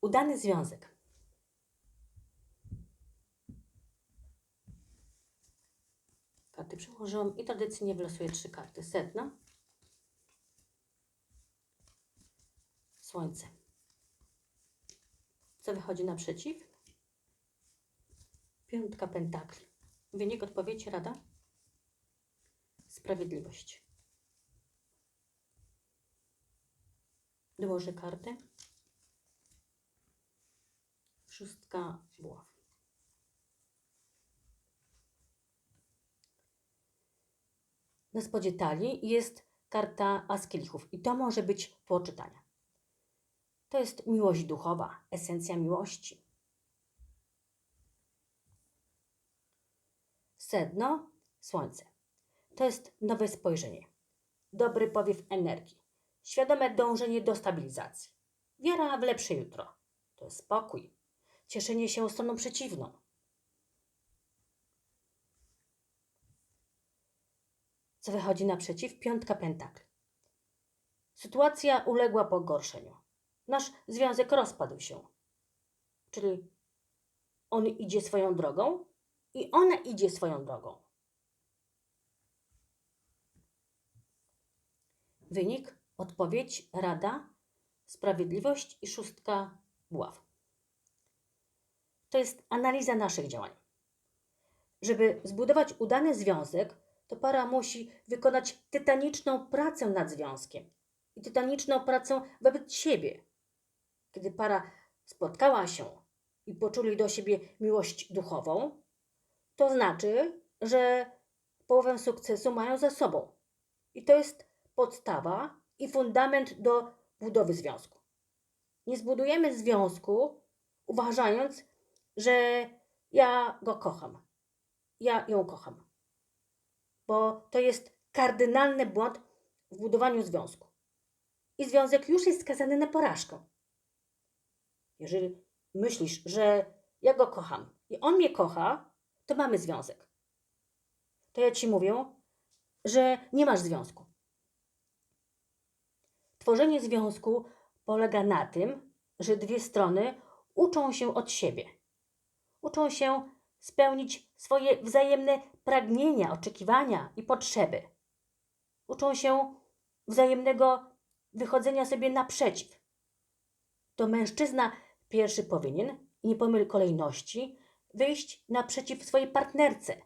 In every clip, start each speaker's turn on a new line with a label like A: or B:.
A: Udany związek. Karty przełożyłam i tradycyjnie wylosuję trzy karty. Sedno. Słońce. Co wychodzi naprzeciw? Piątka pentakli. Wynik odpowiedzi, rada? Sprawiedliwość. Dołożę kartę. Szóstka buław. Na spodzie talii jest karta As kielichów i to może być poczytania. To jest miłość duchowa, esencja miłości. Sedno, słońce. To jest nowe spojrzenie, dobry powiew energii, świadome dążenie do stabilizacji, wiara w lepsze jutro. To jest spokój, cieszenie się stroną przeciwną. Co wychodzi naprzeciw? Piątka pentakli. Sytuacja uległa pogorszeniu. Nasz związek rozpadł się. Czyli on idzie swoją drogą i ona idzie swoją drogą. Wynik, odpowiedź, rada, sprawiedliwość i szóstka buław. To jest analiza naszych działań. Żeby zbudować udany związek, to para musi wykonać tytaniczną pracę nad związkiem i tytaniczną pracę wobec siebie. Kiedy para spotkała się i poczuli do siebie miłość duchową, to znaczy, że połowę sukcesu mają za sobą. I to jest podstawa i fundament do budowy związku. Nie zbudujemy związku uważając, że ja go kocham. Ja ją kocham. Bo to jest kardynalny błąd w budowaniu związku. I związek już jest skazany na porażkę. Jeżeli myślisz, że ja go kocham i on mnie kocha, to mamy związek. To ja ci mówię, że nie masz związku. Tworzenie związku polega na tym, że dwie strony uczą się od siebie. Uczą się spełnić swoje wzajemne pragnienia, oczekiwania i potrzeby. Uczą się wzajemnego wychodzenia sobie naprzeciw. To mężczyzna pierwszy powinien, nie pomyl kolejności, wyjść naprzeciw swojej partnerce,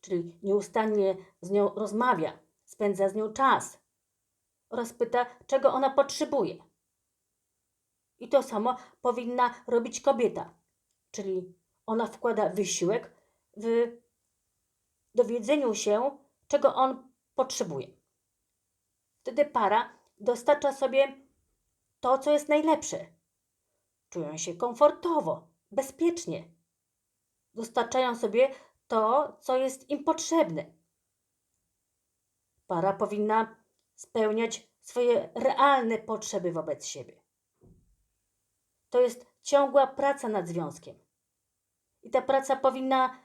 A: czyli nieustannie z nią rozmawia, spędza z nią czas oraz pyta, czego ona potrzebuje. I to samo powinna robić kobieta, czyli ona wkłada wysiłek w dowiedzeniu się, czego on potrzebuje. Wtedy para dostarcza sobie to, co jest najlepsze. Czują się komfortowo, bezpiecznie. Dostarczają sobie to, co jest im potrzebne. Para powinna spełniać swoje realne potrzeby wobec siebie. To jest ciągła praca nad związkiem. I ta praca powinna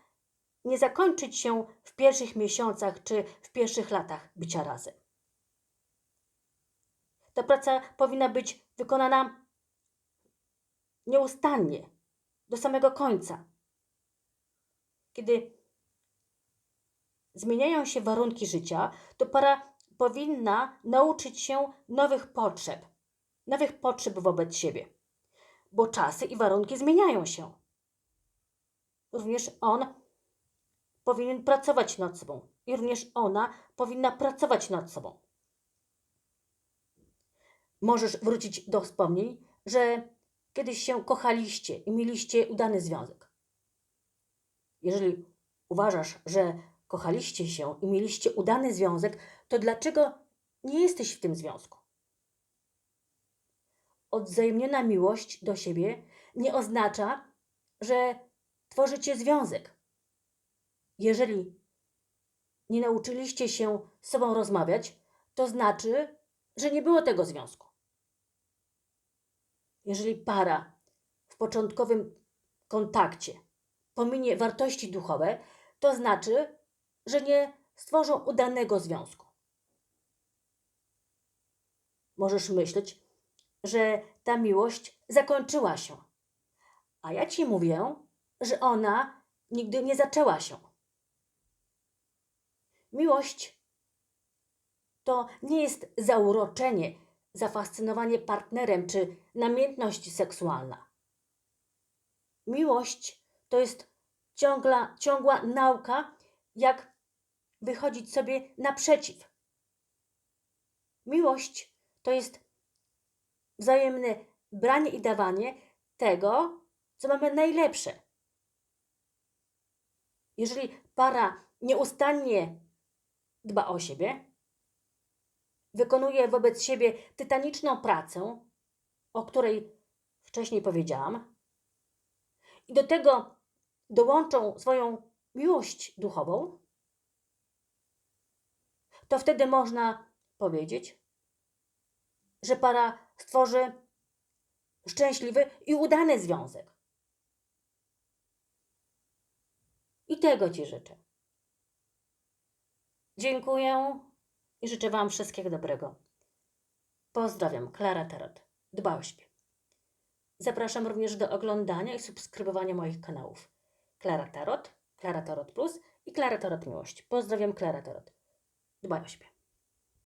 A: nie zakończyć się w pierwszych miesiącach czy w pierwszych latach bycia razem. Ta praca powinna być wykonana nieustannie, do samego końca. Kiedy zmieniają się warunki życia, to para powinna nauczyć się nowych potrzeb, nowych potrzeb wobec siebie, bo czasy i warunki zmieniają się. Również on powinien pracować nad sobą i również ona powinna pracować nad sobą. Możesz wrócić do wspomnień, że kiedyś się kochaliście i mieliście udany związek. Jeżeli uważasz, że kochaliście się i mieliście udany związek, to dlaczego nie jesteś w tym związku? Odwzajemniona miłość do siebie nie oznacza, że tworzycie związek. Jeżeli nie nauczyliście się z sobą rozmawiać, to znaczy, że nie było tego związku. Jeżeli para w początkowym kontakcie pominie wartości duchowe, to znaczy, że nie stworzą udanego związku. Możesz myśleć, że ta miłość zakończyła się. A ja ci mówię, że ona nigdy nie zaczęła się. Miłość to nie jest zauroczenie, zafascynowanie partnerem czy namiętność seksualna. Miłość to jest ciągła, ciągła nauka, jak wychodzić sobie naprzeciw. Miłość to jest wzajemne branie i dawanie tego, co mamy najlepsze. Jeżeli para nieustannie dba o siebie, wykonuje wobec siebie tytaniczną pracę, o której wcześniej powiedziałam, i do tego dołączą swoją miłość duchową, to wtedy można powiedzieć, że para stworzy szczęśliwy i udany związek. I tego Ci życzę. Dziękuję i życzę Wam wszystkiego dobrego. Pozdrawiam, Klara Tarot. Dba o siebie. Zapraszam również do oglądania i subskrybowania moich kanałów. Klara Tarot, Klara Tarot Plus i Klara Tarot Miłość. Pozdrawiam, Klara Tarot. Dbaj o siebie.